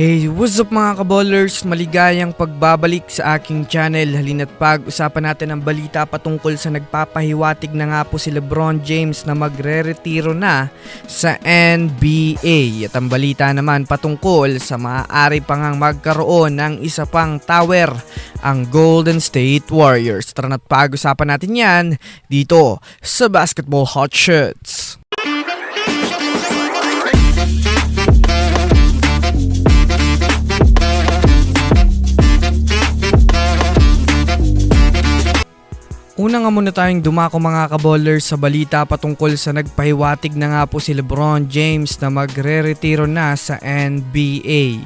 Hey, what's up mga kaballers? Maligayang pagbabalik sa aking channel. Halina't pag-usapan natin ang balita patungkol sa nagpapahiwatig na nga po si Lebron James na magre-retiro na sa NBA. At ang balita naman patungkol sa maaari pang ang magkaroon ng isa pang tower ang Golden State Warriors. Tara na't pag-usapan natin yan dito sa Basketball Hot Shots. Una nga muna tayong dumako mga kaballers sa balita patungkol sa nagpahiwatig na nga po si Lebron James na magre-retiro na sa NBA.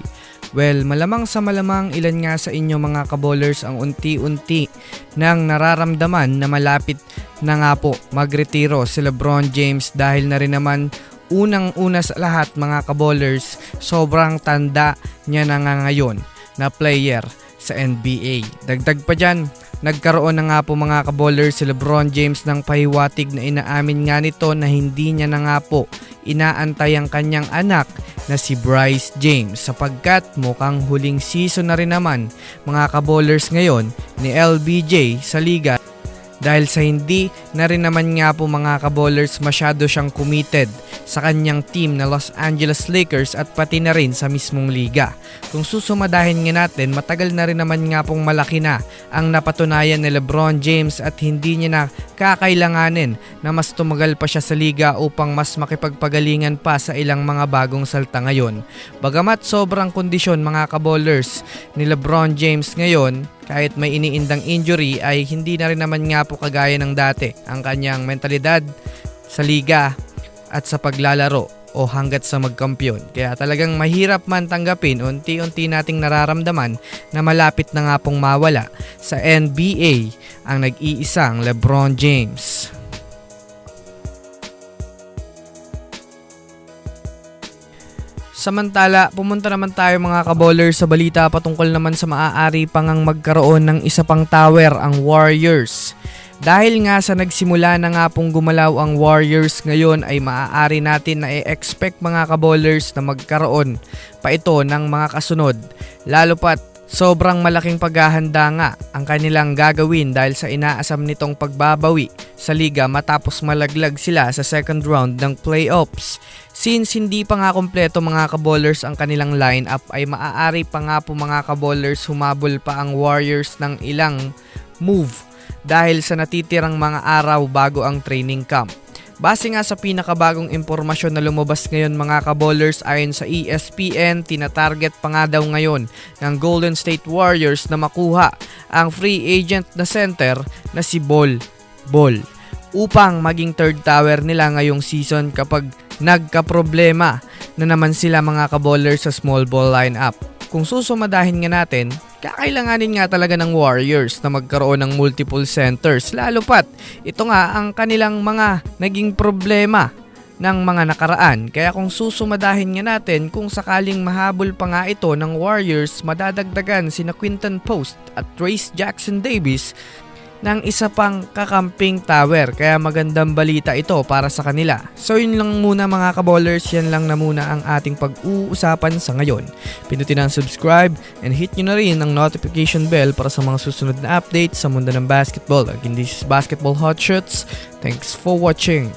Well, malamang sa malamang ilan nga sa inyo mga kaballers ang unti-unti nang nararamdaman na malapit na nga po magretiro si Lebron James dahil na rin naman unang-una sa lahat mga kaballers, sobrang tanda niya na nga ngayon na player sa NBA. Dagdag pa dyan, Nagkaroon na nga po mga kaboller si Lebron James ng pahiwatig na inaamin nga nito na hindi niya na nga po inaantay ang kanyang anak na si Bryce James sapagkat mukhang huling season na rin naman mga kabowlers ngayon ni LBJ sa liga dahil sa hindi na rin naman nga po mga kabowlers masyado siyang committed sa kanyang team na Los Angeles Lakers at pati na rin sa mismong liga. Kung susumadahin nga natin, matagal na rin naman nga pong malaki na ang napatunayan ni Lebron James at hindi niya na kakailanganin na mas tumagal pa siya sa liga upang mas makipagpagalingan pa sa ilang mga bagong salta ngayon. Bagamat sobrang kondisyon mga kabowlers ni Lebron James ngayon, kahit may iniindang injury ay hindi na rin naman nga po kagaya ng dati ang kanyang mentalidad sa liga at sa paglalaro o hanggat sa magkampiyon. Kaya talagang mahirap man tanggapin, unti-unti nating nararamdaman na malapit na nga pong mawala sa NBA ang nag-iisang LeBron James. Samantala, pumunta naman tayo mga kabowlers sa balita patungkol naman sa maaari pang ang magkaroon ng isa pang tower ang Warriors. Dahil nga sa nagsimula na nga pong gumalaw ang Warriors ngayon ay maaari natin na i-expect mga kabowlers na magkaroon pa ito ng mga kasunod. Lalo pat sobrang malaking paghahanda nga ang kanilang gagawin dahil sa inaasam nitong pagbabawi sa liga matapos malaglag sila sa second round ng playoffs. Since hindi pa nga kompleto mga kabowlers ang kanilang lineup ay maaari pa nga po mga kabowlers humabol pa ang Warriors ng ilang move dahil sa natitirang mga araw bago ang training camp. Base nga sa pinakabagong impormasyon na lumabas ngayon mga kabowlers ayon sa ESPN, tinatarget pa nga daw ngayon ng Golden State Warriors na makuha ang free agent na center na si Bol Bol upang maging third tower nila ngayong season kapag nagka-problema na naman sila mga kabowlers sa small ball lineup. Kung susumadahin nga natin, kakailanganin nga talaga ng Warriors na magkaroon ng multiple centers lalo pat ito nga ang kanilang mga naging problema ng mga nakaraan. Kaya kung susumadahin nga natin, kung sakaling mahabol pa nga ito ng Warriors, madadagdagan sina Quinton Post at Trace Jackson Davis ng isa pang kakamping tower. Kaya magandang balita ito para sa kanila. So yun lang muna mga kabowlers, yan lang na muna ang ating pag-uusapan sa ngayon. Pinutin ang subscribe and hit nyo na rin ang notification bell para sa mga susunod na updates sa mundo ng basketball. Again, this is Basketball Hot Shots. Thanks for watching.